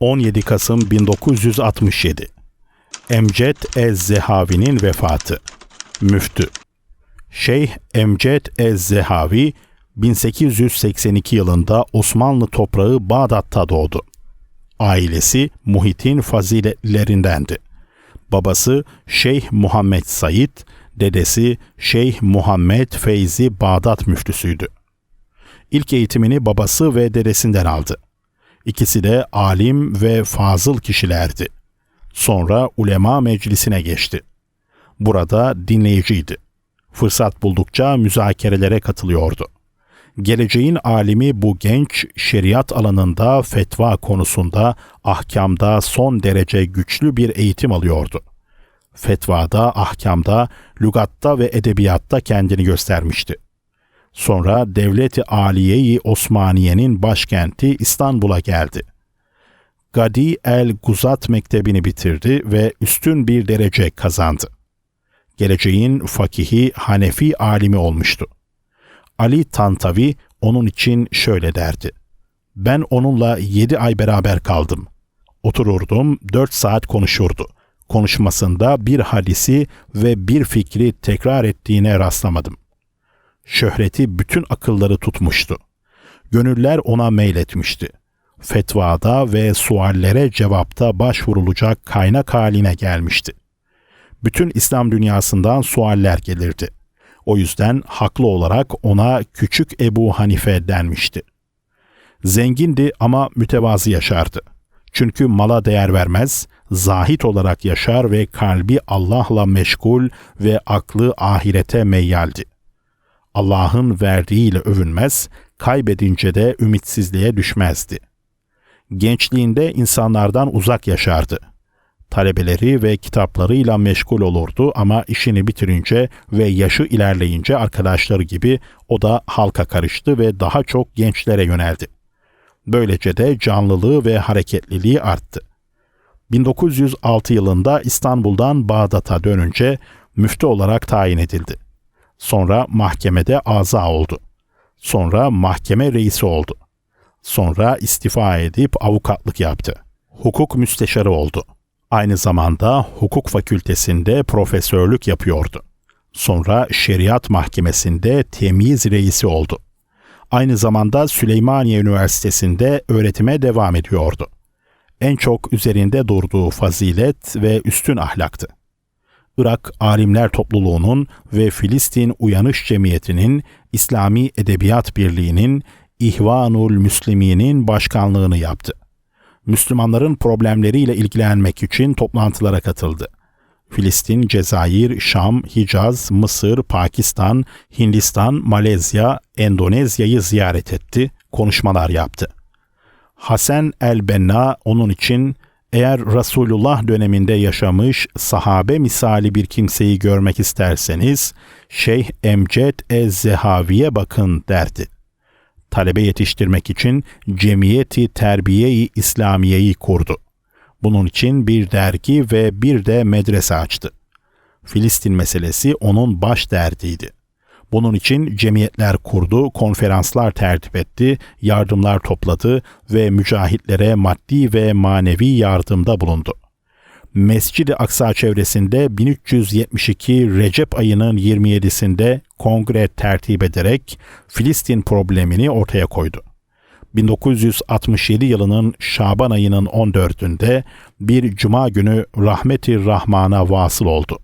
17 Kasım 1967 Emced Ez-Zehavi'nin vefatı Müftü Şeyh Emced Ez-Zehavi 1882 yılında Osmanlı toprağı Bağdat'ta doğdu. Ailesi muhitin faziletlerindendi. Babası Şeyh Muhammed Said, dedesi Şeyh Muhammed Feyzi Bağdat müftüsüydü. İlk eğitimini babası ve dedesinden aldı. İkisi de alim ve fazıl kişilerdi. Sonra ulema meclisine geçti. Burada dinleyiciydi. Fırsat buldukça müzakerelere katılıyordu. Geleceğin alimi bu genç şeriat alanında fetva konusunda ahkamda son derece güçlü bir eğitim alıyordu. Fetvada, ahkamda, lügatta ve edebiyatta kendini göstermişti. Sonra Devleti Aliye-i Osmaniye'nin başkenti İstanbul'a geldi. Gadi el Guzat Mektebi'ni bitirdi ve üstün bir derece kazandı. Geleceğin fakihi Hanefi alimi olmuştu. Ali Tantavi onun için şöyle derdi. Ben onunla yedi ay beraber kaldım. Otururdum, dört saat konuşurdu. Konuşmasında bir hadisi ve bir fikri tekrar ettiğine rastlamadım. Şöhreti bütün akılları tutmuştu. Gönüller ona meyletmişti. Fetvada ve suallere cevapta başvurulacak kaynak haline gelmişti. Bütün İslam dünyasından sualler gelirdi. O yüzden haklı olarak ona küçük Ebu Hanife denmişti. Zengindi ama mütevazı yaşardı. Çünkü mala değer vermez, zahit olarak yaşar ve kalbi Allah'la meşgul ve aklı ahirete meyyaldi. Allah'ın verdiğiyle övünmez, kaybedince de ümitsizliğe düşmezdi. Gençliğinde insanlardan uzak yaşardı. Talebeleri ve kitaplarıyla meşgul olurdu ama işini bitirince ve yaşı ilerleyince arkadaşları gibi o da halka karıştı ve daha çok gençlere yöneldi. Böylece de canlılığı ve hareketliliği arttı. 1906 yılında İstanbul'dan Bağdat'a dönünce müftü olarak tayin edildi. Sonra mahkemede aza oldu. Sonra mahkeme reisi oldu. Sonra istifa edip avukatlık yaptı. Hukuk müsteşarı oldu. Aynı zamanda hukuk fakültesinde profesörlük yapıyordu. Sonra şeriat mahkemesinde temyiz reisi oldu. Aynı zamanda Süleymaniye Üniversitesi'nde öğretime devam ediyordu. En çok üzerinde durduğu fazilet ve üstün ahlaktı. Irak Alimler Topluluğu'nun ve Filistin Uyanış Cemiyeti'nin İslami Edebiyat Birliği'nin İhvanul Müslimi'nin başkanlığını yaptı. Müslümanların problemleriyle ilgilenmek için toplantılara katıldı. Filistin, Cezayir, Şam, Hicaz, Mısır, Pakistan, Hindistan, Malezya, Endonezya'yı ziyaret etti, konuşmalar yaptı. Hasan el-Benna onun için eğer Resulullah döneminde yaşamış sahabe misali bir kimseyi görmek isterseniz Şeyh Emced Ez-Zehavi'ye bakın derdi. Talebe yetiştirmek için Cemiyeti Terbiye-i İslamiye'yi kurdu. Bunun için bir dergi ve bir de medrese açtı. Filistin meselesi onun baş derdiydi. Bunun için cemiyetler kurdu, konferanslar tertip etti, yardımlar topladı ve mücahitlere maddi ve manevi yardımda bulundu. Mescid-i Aksa çevresinde 1372 Recep ayının 27'sinde kongre tertip ederek Filistin problemini ortaya koydu. 1967 yılının Şaban ayının 14'ünde bir cuma günü rahmeti Rahman'a vasıl oldu.